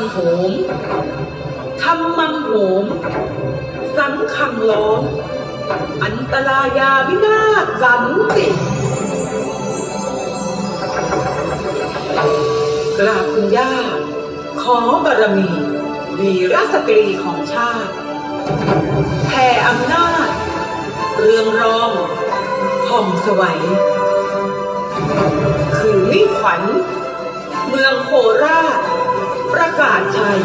งโหมทำมังโหม สังขังล้อม อันตรายาวินาศสันติกราบคุณย่า ขอบารมี วีรสตรีของชาติแผ่อำนาจ เรืองรองผ่องสวัย คือมิ่ขวัญ เมืองโคราช ประกาศชัย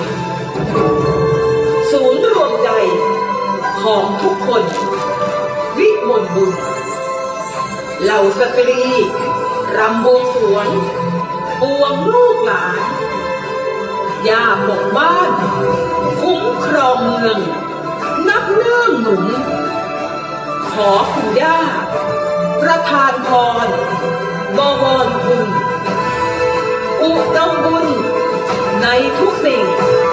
ศูนย์รวมใจของทุกคน วิมลบุญ เหล่าสตรีรำบวงสวงปวงลูกหลานย่าปกบ้าน คุ้มครองเมือง นับเนื่องหนุน ขอคุณย่า ประทานพรบวรคุณอุดมบุญ ในทุกสิ่งยิ่ง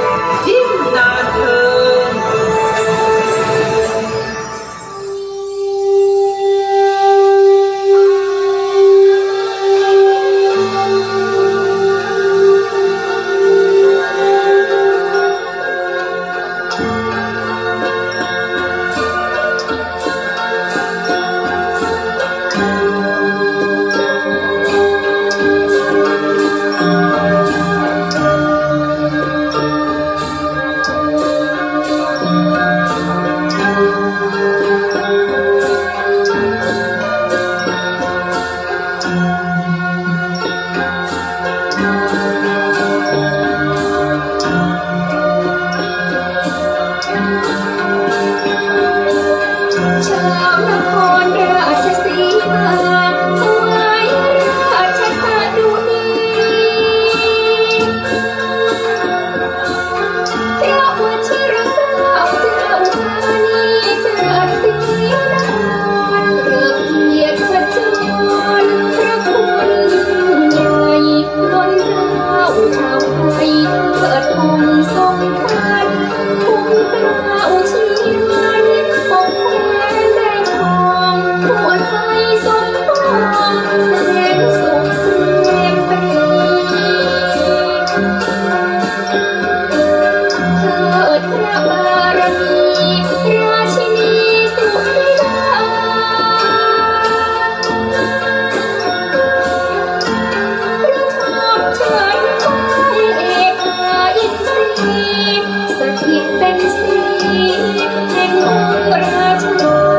แห่งองค์ราชวง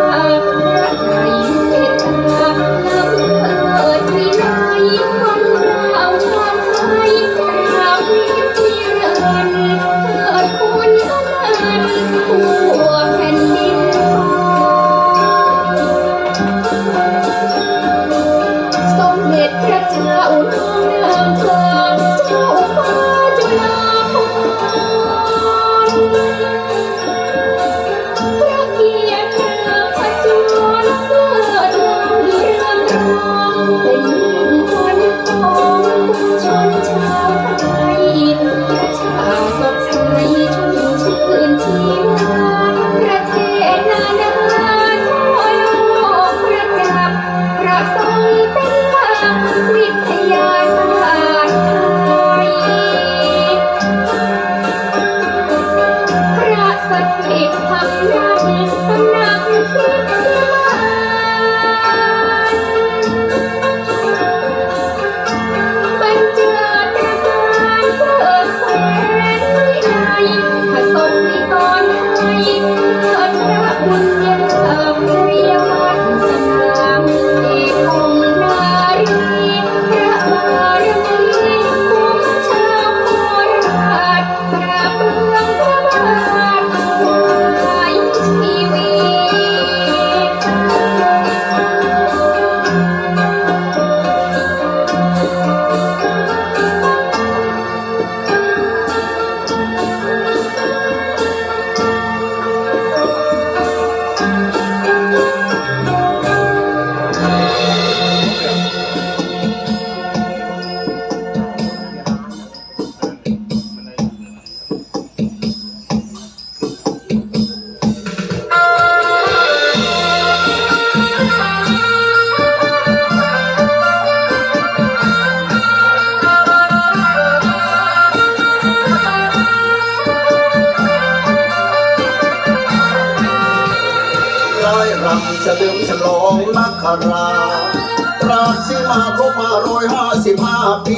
มาครบมาร้อยห้าสิบห้าปี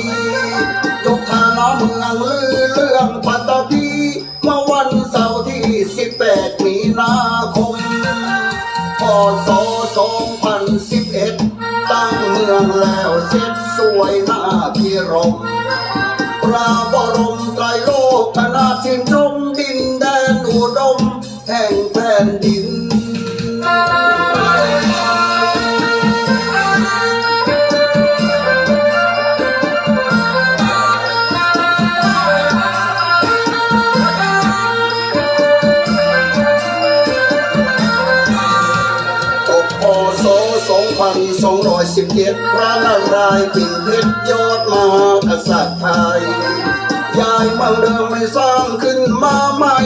2217พระนารายณ์ปิ่นเพชรยอดมหากษัตริย์ไทยย้ายเมืองเดิมไม่สร้างขึ้นมาใหม่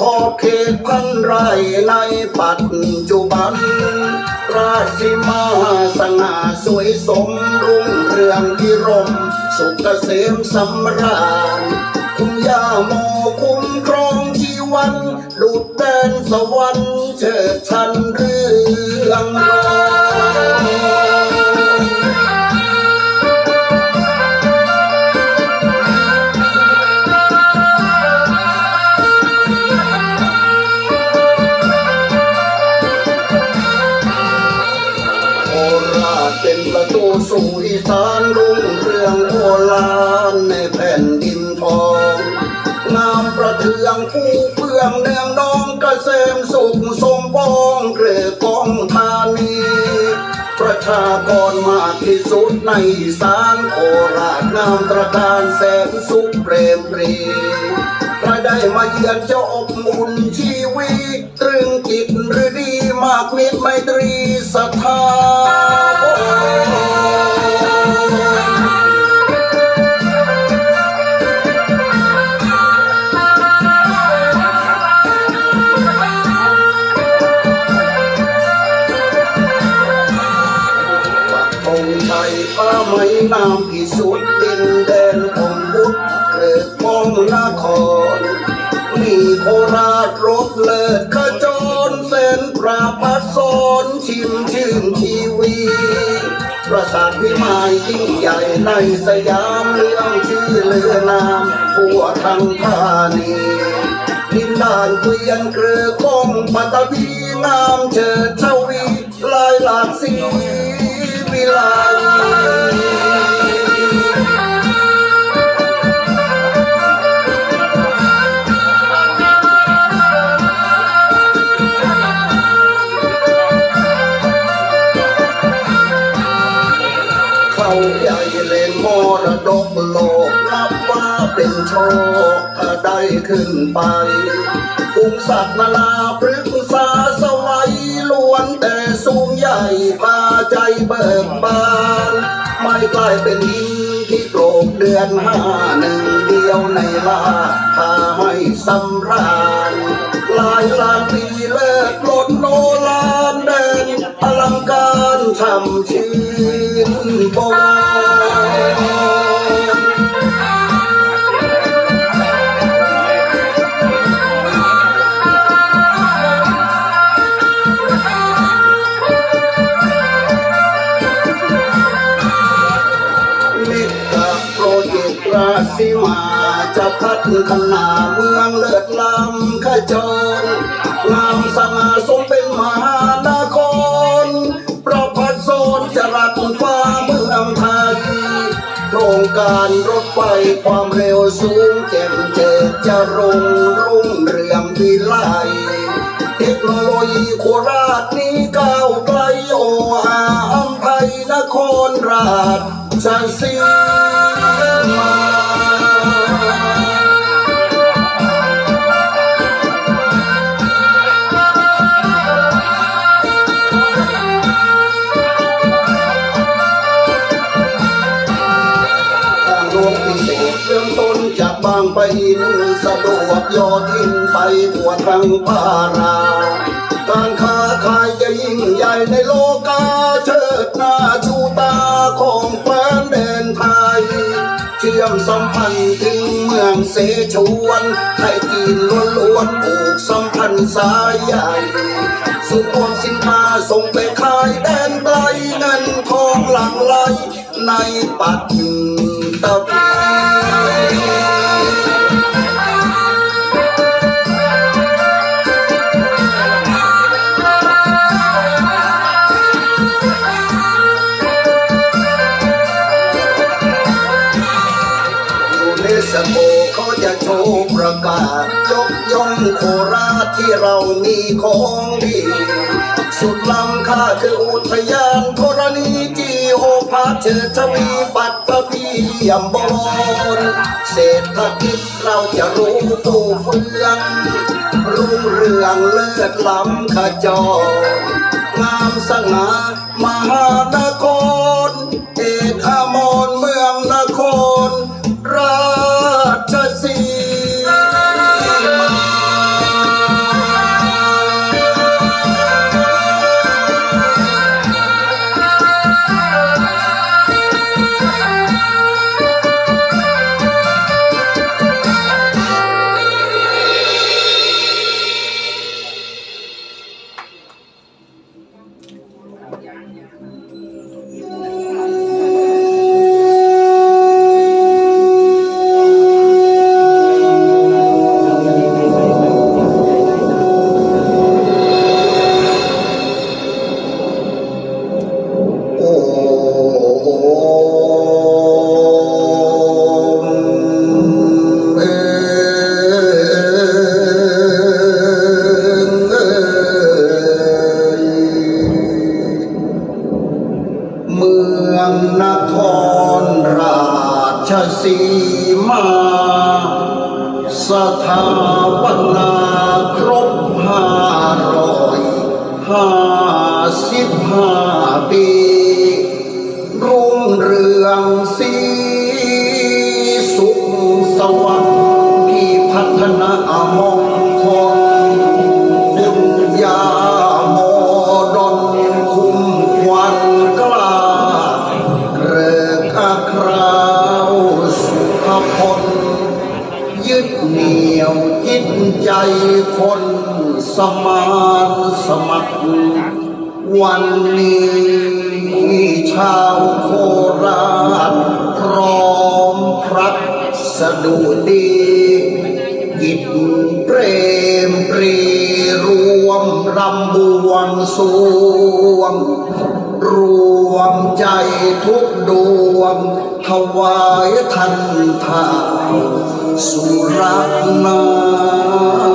ขอบเขตพันไร่ในปัจจุบัน ราชสีมาสง่าสวยสมรุ่งเรืองพิรม สุขเกษมสำราญคุณย่าโมคุ้มครองชีวัน ดุดแดนสวรรค์เชิดชันเรื่อง กรมากที่สุดในสานโคราชนามตระการแสนสุขเปรมปรีใครได้มาเยือนจะอบอุ่นชีวิตตรึงจิตหรือดีมากมิตรไมตรีศรัทธา นามพิสุทธิ์ดินแดนของพุทธเกิดป้องนคร มีโคราชรถเลิศขจรเส้นปราพัดสอนชิมชื่นชีวีประสาทพิมายยิ่งใหญ่ในสยามเรื่องชื่อเลือนามทั่วทั้งธานีดินด่านเกวียนเกลือของปัตตภีงามเชิดชวีลายหลากสี วิไลเขาใหญ่เล่นมรดกโลกนับว่าเป็นโชคถ้าได้ขึ้นไปภูมิสัตว์นานาพฤกษาสวัยล้วนแต่สูงใหญ่พา ใจเบิกบาน ไม่กลายเป็นดินที่โกรกเดือนห้าหนึ่งเดียวในลาพาให้สำราญหลายล้านปีเลิศลดโนลานเดินอลังการช่ำชื่นบาน จะพัฒนาเมืองเลิศล้ำขจรงามสง่าสมเป็นมหานครประพัดโซนจะรักฟ้าเมืองไทยโครงการรถไฟความเร็วสูงแจ่มเจิดจะรุ่งรุ่งเรืองวิไลเทคโนโลยีโคราชนี้ก้าวไกลโออาอัมไพนครราชชัยศรี อดินไปทั่วทั้งปาราการค้าขายจะยิ่งใหญ่ในโลกาเชิดหน้าชูตาของแคว้นแดนไทย เชื่อมสัมพันธ์ถึงเมืองเสฉวนไทยจีนล้วนๆผูกสัมพันธ์สายใหญ่สุขนสินค้าส่งไปขายแดนไกลเงินทองหลั่งไหลในปัตตภี เขาประกาศยกย่องโคราชที่เรามีของดี สุดล้ำค่าคืออุทยานธรณีจีโอภาเชิดชวีปัตตพียมบอนเศรษฐกิจเราจะรู้ฟูเฟืองรุ่งเรืองเลิศล้ำขจร งามสง่ามหานคร คนสมานสมัคร วันนี้ชาวโคราชพร้อมพรักสะดุดียิดเปรมปรีรวมรำบวงสวง รวมใจทุกดวงถวายทันทาสุรักนา